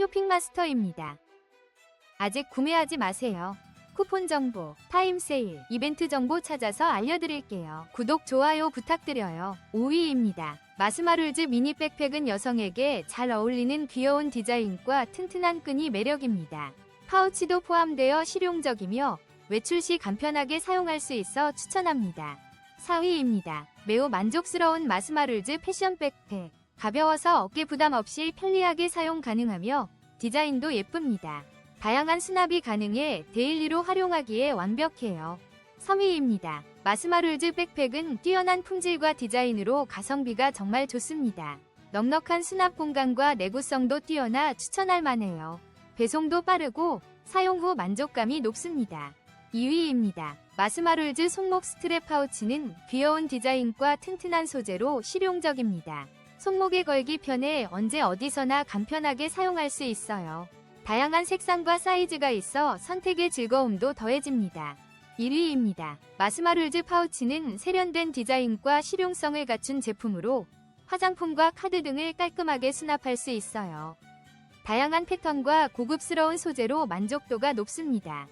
쇼핑마스터입니다. 아직 구매하지 마세요. 쿠폰 정보, 타임 세일, 이벤트 정보 찾아서 알려드릴게요. 구독, 좋아요 부탁드려요. 5위입니다. 마스마룰즈 미니 백팩은 여성에게 잘 어울리는 귀여운 디자인과 튼튼한 끈이 매력입니다. 파우치도 포함되어 실용적이며 외출 시 간편하게 사용할 수 있어 추천합니다. 4위입니다. 매우 만족스러운 마스마룰즈 패션 백팩. 가벼워서 어깨 부담 없이 편리하게 사용 가능하며 디자인도 예쁩니다. 다양한 수납이 가능해 데일리로 활용하기에 완벽해요. 3위입니다. 마스마룰즈 백팩은 뛰어난 품질과 디자인으로 가성비가 정말 좋습니다. 넉넉한 수납 공간과 내구성도 뛰어나 추천할 만해요. 배송도 빠르고 사용 후 만족감이 높습니다. 2위입니다. 마스마룰즈 손목 스트랩 파우치는 귀여운 디자인과 튼튼한 소재로 실용적입니다. 손목에 걸기 편해 언제 어디서나 간편하게 사용할 수 있어요. 다양한 색상과 사이즈가 있어 선택의 즐거움도 더해집니다. 1위입니다. 마스마룰즈 파우치는 세련된 디자인과 실용성을 갖춘 제품으로 화장품과 카드 등을 깔끔하게 수납할 수 있어요. 다양한 패턴과 고급스러운 소재로 만족도가 높습니다.